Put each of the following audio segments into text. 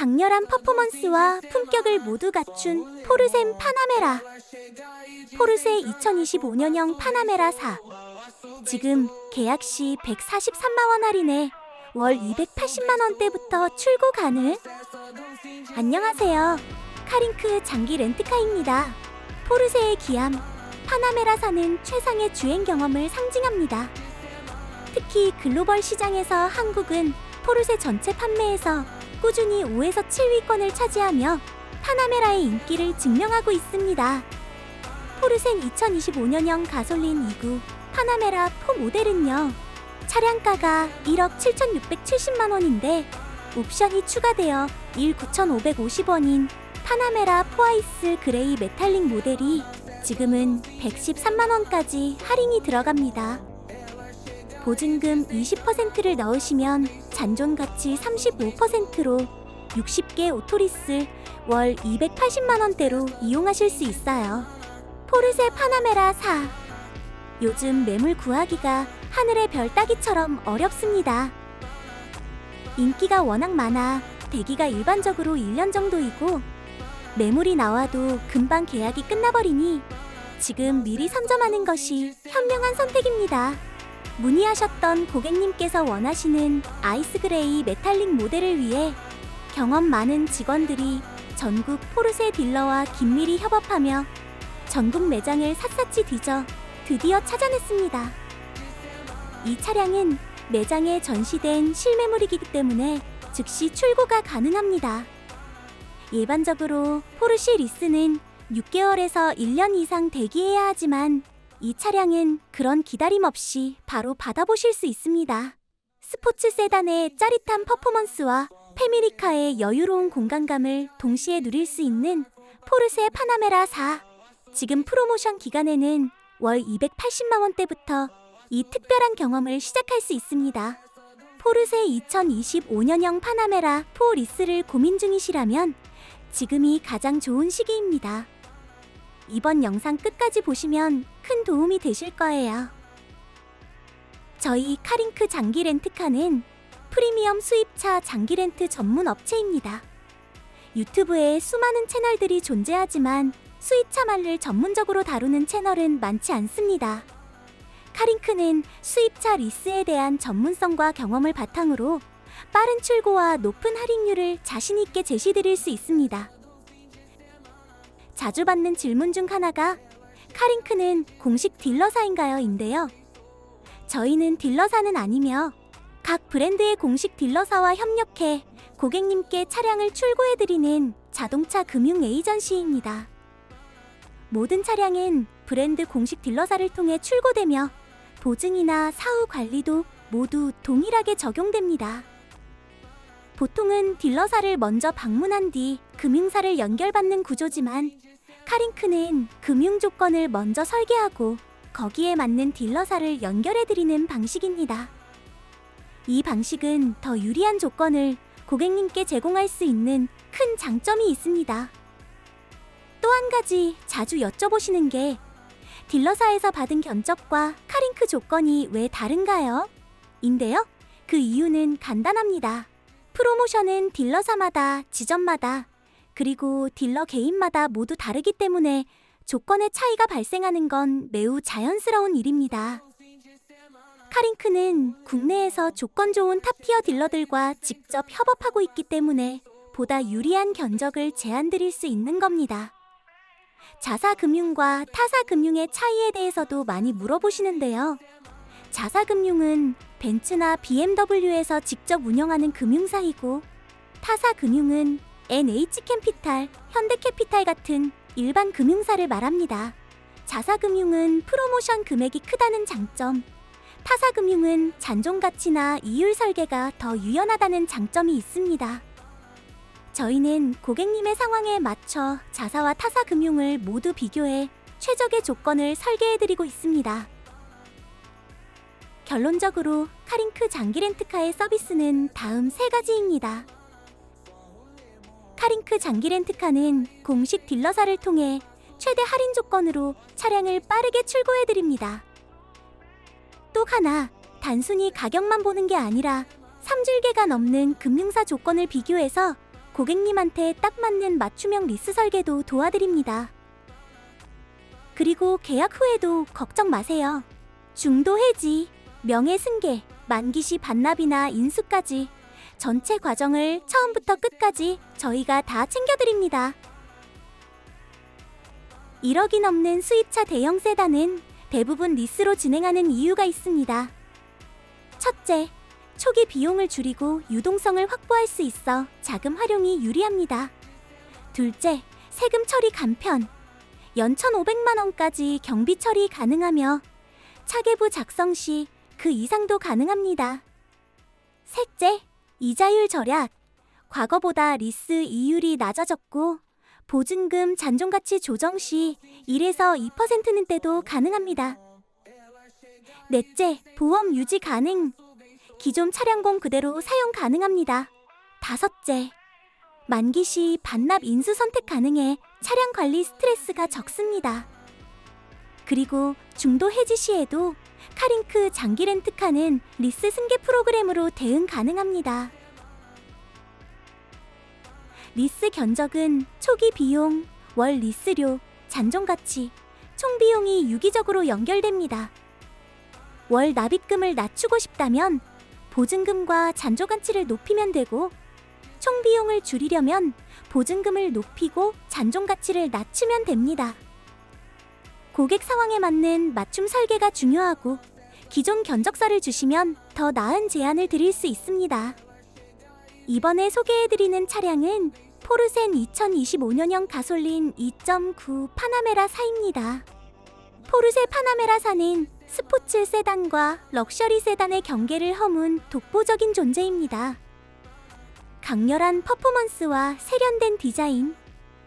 강렬한 퍼포먼스와 품격을 모두 갖춘 포르셈 파나메라. 포르쉐 2025년형 파나메라 4. 지금 계약 시 143만 원 할인에 월 280만 원대부터 출고 가능. 안녕하세요. 카링크 장기 렌트카입니다. 포르쉐의 기함 파나메라사는 최상의 주행 경험을 상징합니다. 특히 글로벌 시장에서 한국은 포르쉐 전체 판매에서 꾸준히 5에서 7위권을 차지하며 파나메라의 인기를 증명하고 있습니다. 포르쉐 2025년형 가솔린 2구 파나메라 4 모델은요. 차량가가 1억 7,670만 원인데 옵션이 추가되어 1 9,550원인 파나메라 포아이스 그레이 메탈릭 모델이 지금은 113만 원까지 할인이 들어갑니다. 보증금 20%를 넣으시면 잔존 가치 35%로 60개 오토리스 월 280만 원대로 이용하실 수 있어요. 포르쉐 파나메라 4. 요즘 매물 구하기가 하늘의 별 따기처럼 어렵습니다. 인기가 워낙 많아 대기가 일반적으로 1년 정도이고 매물이 나와도 금방 계약이 끝나버리니 지금 미리 선점하는 것이 현명한 선택입니다. 문의하셨던 고객님께서 원하시는 아이스 그레이 메탈릭 모델을 위해 경험 많은 직원들이 전국 포르쉐 딜러와 긴밀히 협업하며 전국 매장을 샅샅이 뒤져 드디어 찾아냈습니다. 이 차량은 매장에 전시된 실매물이기 때문에 즉시 출고가 가능합니다. 일반적으로 포르쉐 리스는 6개월에서 1년 이상 대기해야 하지만 이 차량은 그런 기다림 없이 바로 받아보실 수 있습니다. 스포츠 세단의 짜릿한 퍼포먼스와 패밀리카의 여유로운 공간감을 동시에 누릴 수 있는 포르쉐 파나메라 4. 지금 프로모션 기간에는 월 280만 원대부터 이 특별한 경험을 시작할 수 있습니다. 포르쉐 2025년형 파나메라 4 리스를 고민 중이시라면 지금이 가장 좋은 시기입니다. 이번 영상 끝까지 보시면 큰 도움이 되실 거예요. 저희 카링크 장기 렌트카는 프리미엄 수입차 장기 렌트 전문 업체입니다. 유튜브에 수많은 채널들이 존재하지만 수입차만을 전문적으로 다루는 채널은 많지 않습니다. 카링크는 수입차 리스에 대한 전문성과 경험을 바탕으로 빠른 출고와 높은 할인율을 자신있게 제시드릴 수 있습니다. 자주 받는 질문 중 하나가 카링크는 공식 딜러사인가요? 인데요. 저희는 딜러사는 아니며 각 브랜드의 공식 딜러사와 협력해 고객님께 차량을 출고해드리는 자동차 금융 에이전시입니다. 모든 차량은 브랜드 공식 딜러사를 통해 출고되며 보증이나 사후 관리도 모두 동일하게 적용됩니다. 보통은 딜러사를 먼저 방문한 뒤 금융사를 연결받는 구조지만 카링크는 금융 조건을 먼저 설계하고 거기에 맞는 딜러사를 연결해드리는 방식입니다. 이 방식은 더 유리한 조건을 고객님께 제공할 수 있는 큰 장점이 있습니다. 또 한 가지 자주 여쭤보시는 게 딜러사에서 받은 견적과 카링크 조건이 왜 다른가요? 인데요. 그 이유는 간단합니다. 프로모션은 딜러사마다, 지점마다, 그리고 딜러 개인마다 모두 다르기 때문에 조건의 차이가 발생하는 건 매우 자연스러운 일입니다. 카링크는 국내에서 조건 좋은 탑티어 딜러들과 직접 협업하고 있기 때문에 보다 유리한 견적을 제안드릴 수 있는 겁니다. 자사금융과 타사금융의 차이에 대해서도 많이 물어보시는데요. 자사금융은 벤츠나 BMW에서 직접 운영하는 금융사이고 타사금융은 NH캐피탈, 현대캐피탈 같은 일반 금융사를 말합니다. 자사금융은 프로모션 금액이 크다는 장점, 타사금융은 잔존 가치나 이율 설계가 더 유연하다는 장점이 있습니다. 저희는 고객님의 상황에 맞춰 자사와 타사금융을 모두 비교해 최적의 조건을 설계해드리고 있습니다. 결론적으로 카링크 장기 렌트카의 서비스는 다음 세 가지입니다. 카링크 장기 렌트카는 공식 딜러사를 통해 최대 할인 조건으로 차량을 빠르게 출고해드립니다. 또 하나, 단순히 가격만 보는 게 아니라 3줄개가 넘는 금융사 조건을 비교해서 고객님한테 딱 맞는 맞춤형 리스 설계도 도와드립니다. 그리고 계약 후에도 걱정 마세요. 중도 해지, 명예 승계, 만기 시 반납이나 인수까지 전체 과정을 처음부터 끝까지 저희가 다 챙겨드립니다. 1억이 넘는 수입차 대형 세단은 대부분 리스로 진행하는 이유가 있습니다. 첫째, 초기 비용을 줄이고 유동성을 확보할 수 있어 자금 활용이 유리합니다. 둘째, 세금 처리 간편. 연 1,500만 원까지 경비 처리 가능하며 차계부 작성 시 그 이상도 가능합니다. 셋째, 이자율 절약. 과거보다 리스 이율이 낮아졌고 보증금 잔존가치 조정 시 1에서 2%는 때도 가능합니다. 넷째, 보험 유지 가능. 기존 차량공 그대로 사용 가능합니다. 다섯째, 만기 시 반납 인수 선택 가능해 차량 관리 스트레스가 적습니다. 그리고 중도 해지 시에도 카링크 장기 렌트카는 리스 승계 프로그램으로 대응 가능합니다. 리스 견적은 초기 비용, 월 리스료, 잔존 가치, 총 비용이 유기적으로 연결됩니다. 월 납입금을 낮추고 싶다면 보증금과 잔존 가치를 높이면 되고 총 비용을 줄이려면 보증금을 높이고 잔존 가치를 낮추면 됩니다. 고객 상황에 맞는 맞춤 설계가 중요하고 기존 견적서를 주시면 더 나은 제안을 드릴 수 있습니다. 이번에 소개해드리는 차량은 포르센 2025년형 가솔린 2.9 파나메라 4입니다. 포르쉐 파나메라사는 스포츠 세단과 럭셔리 세단의 경계를 허문 독보적인 존재입니다. 강렬한 퍼포먼스와 세련된 디자인,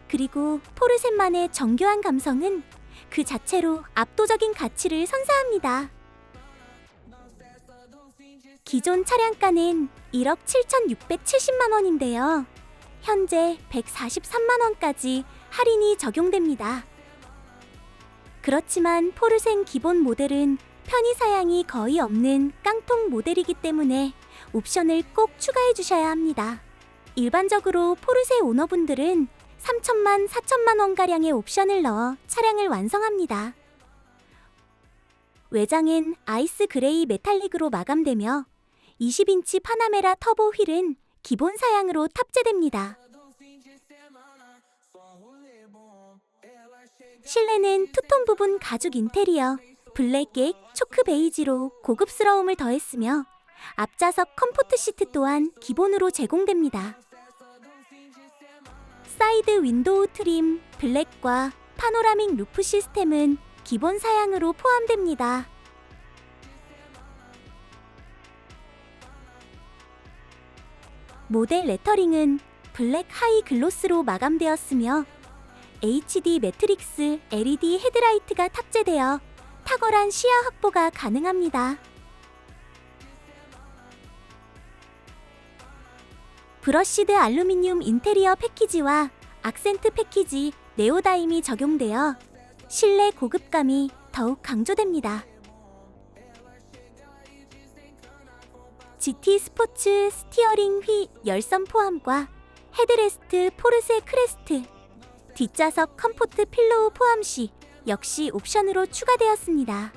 그리고 포르쉐만의 정교한 감성은 그 자체로 압도적인 가치를 선사합니다. 기존 차량가는 1억 7,670만 원인데요. 현재 143만 원까지 할인이 적용됩니다. 그렇지만 포르센 기본 모델은 편의 사양이 거의 없는 깡통 모델이기 때문에 옵션을 꼭 추가해 주셔야 합니다. 일반적으로 포르쉐 오너분들은 3천만, 4천만 원가량의 옵션을 넣어 차량을 완성합니다. 외장은 아이스 그레이 메탈릭으로 마감되며 20인치 파나메라 터보 휠은 기본 사양으로 탑재됩니다. 실내는 투톤 부분 가죽 인테리어, 블랙객, 초크 베이지로 고급스러움을 더했으며 앞좌석 컴포트 시트 또한 기본으로 제공됩니다. 사이드 윈도우 트림, 블랙과 파노라믹 루프 시스템은 기본 사양으로 포함됩니다. 모델 레터링은 블랙 하이 글로스로 마감되었으며 HD 매트릭스 LED 헤드라이트가 탑재되어 탁월한 시야 확보가 가능합니다. 브러쉬드 알루미늄 인테리어 패키지와 악센트 패키지 네오다임이 적용되어 실내 고급감이 더욱 강조됩니다. GT 스포츠 스티어링 휘 열선 포함과 헤드레스트 포르쉐 크레스트, 뒷좌석 컴포트 필로우 포함 시 역시 옵션으로 추가되었습니다.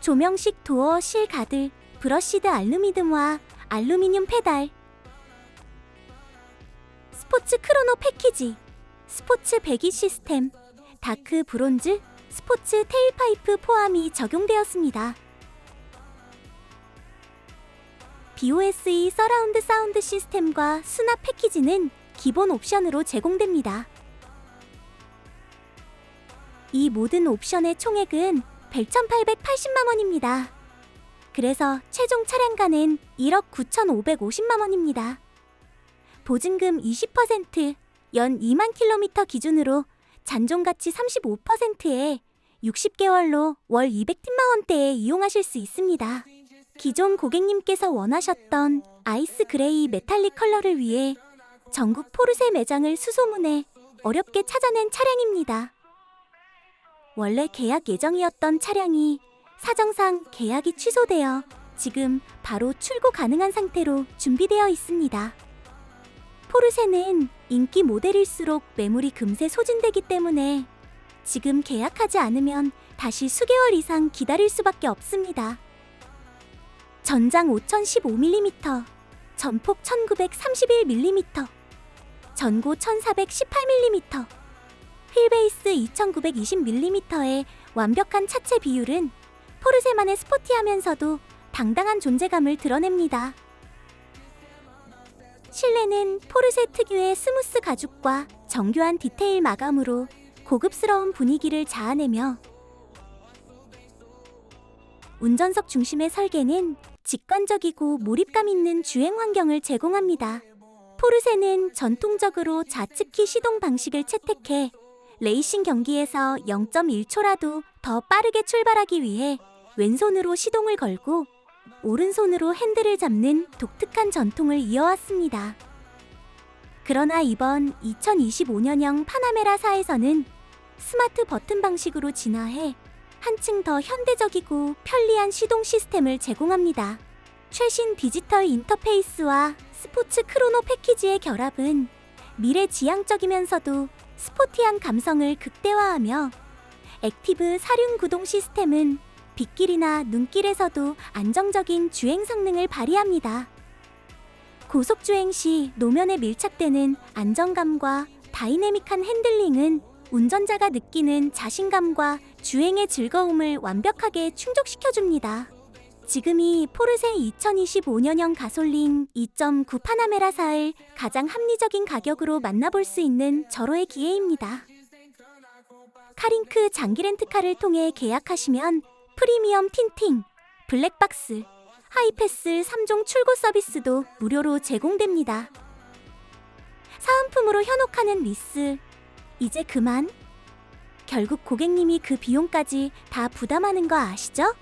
조명식 도어 실 가드, 브러쉬드 알루미늄과 알루미늄 페달, 스포츠 크로노 패키지, 스포츠 배기 시스템, 다크 브론즈, 스포츠 테일파이프 포함이 적용되었습니다. BOSE 서라운드 사운드 시스템과 수납 패키지는 기본 옵션으로 제공됩니다. 이 모든 옵션의 총액은 100,880만 원입니다. 그래서 최종 차량가는 1억 9,550만 원입니다. 보증금 20%, 연 2만 킬로미터 기준으로 잔존가치 35%에 60개월로 월 200만 원대에 이용하실 수 있습니다. 기존 고객님께서 원하셨던 아이스 그레이 메탈릭 컬러를 위해 전국 포르쉐 매장을 수소문해 어렵게 찾아낸 차량입니다. 원래 계약 예정이었던 차량이 사정상 계약이 취소되어 지금 바로 출고 가능한 상태로 준비되어 있습니다. 포르쉐는 인기 모델일수록 매물이 금세 소진되기 때문에 지금 계약하지 않으면 다시 수개월 이상 기다릴 수밖에 없습니다. 전장 5015mm, 전폭 1931mm, 전고 1418mm, 휠베이스 2920mm의 완벽한 차체 비율은 포르쉐만의 스포티하면서도 당당한 존재감을 드러냅니다. 실내는 포르쉐 특유의 스무스 가죽과 정교한 디테일 마감으로 고급스러운 분위기를 자아내며 운전석 중심의 설계는 직관적이고 몰입감 있는 주행 환경을 제공합니다. 포르쉐는 전통적으로 좌측키 시동 방식을 채택해 레이싱 경기에서 0.1초라도 더 빠르게 출발하기 위해 왼손으로 시동을 걸고 오른손으로 핸들을 잡는 독특한 전통을 이어왔습니다. 그러나 이번 2025년형 파나메라사에서는 스마트 버튼 방식으로 진화해 한층 더 현대적이고 편리한 시동 시스템을 제공합니다. 최신 디지털 인터페이스와 스포츠 크로노 패키지의 결합은 미래 지향적이면서도 스포티한 감성을 극대화하며 액티브 사륜 구동 시스템은 빗길이나 눈길에서도 안정적인 주행 성능을 발휘합니다. 고속 주행 시 노면에 밀착되는 안정감과 다이내믹한 핸들링은 운전자가 느끼는 자신감과 주행의 즐거움을 완벽하게 충족시켜줍니다. 지금이 포르쉐 2025년형 가솔린 2.9 파나메라사를 가장 합리적인 가격으로 만나볼 수 있는 절호의 기회입니다. 카링크 장기 렌트카를 통해 계약하시면 프리미엄 틴팅, 블랙박스, 하이패스 3종 출고 서비스도 무료로 제공됩니다. 사은품으로 현혹하는 리스, 이제 그만? 결국 고객님이 그 비용까지 다 부담하는 거 아시죠?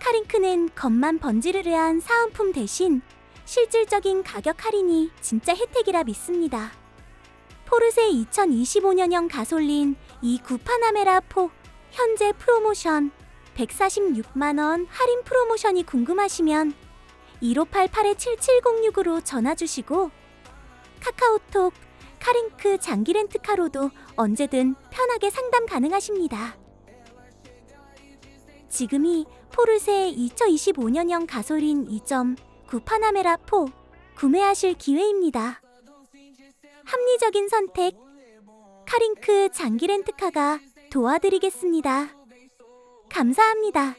카링크는 겉만 번지르르한 사은품 대신 실질적인 가격 할인이 진짜 혜택이라 믿습니다. 포르쉐 2025년형 가솔린 이 구파나메라 4 현재 프로모션 146만원 할인 프로모션이 궁금하시면 1588-7706으로 전화 주시고 카카오톡 카링크 장기 렌트카로도 언제든 편하게 상담 가능하십니다. 지금이 포르쉐 2025년형 가솔린 2.9 파나메라 4 구매하실 기회입니다. 합리적인 선택 카링크 장기 렌트카가 도와드리겠습니다. 감사합니다.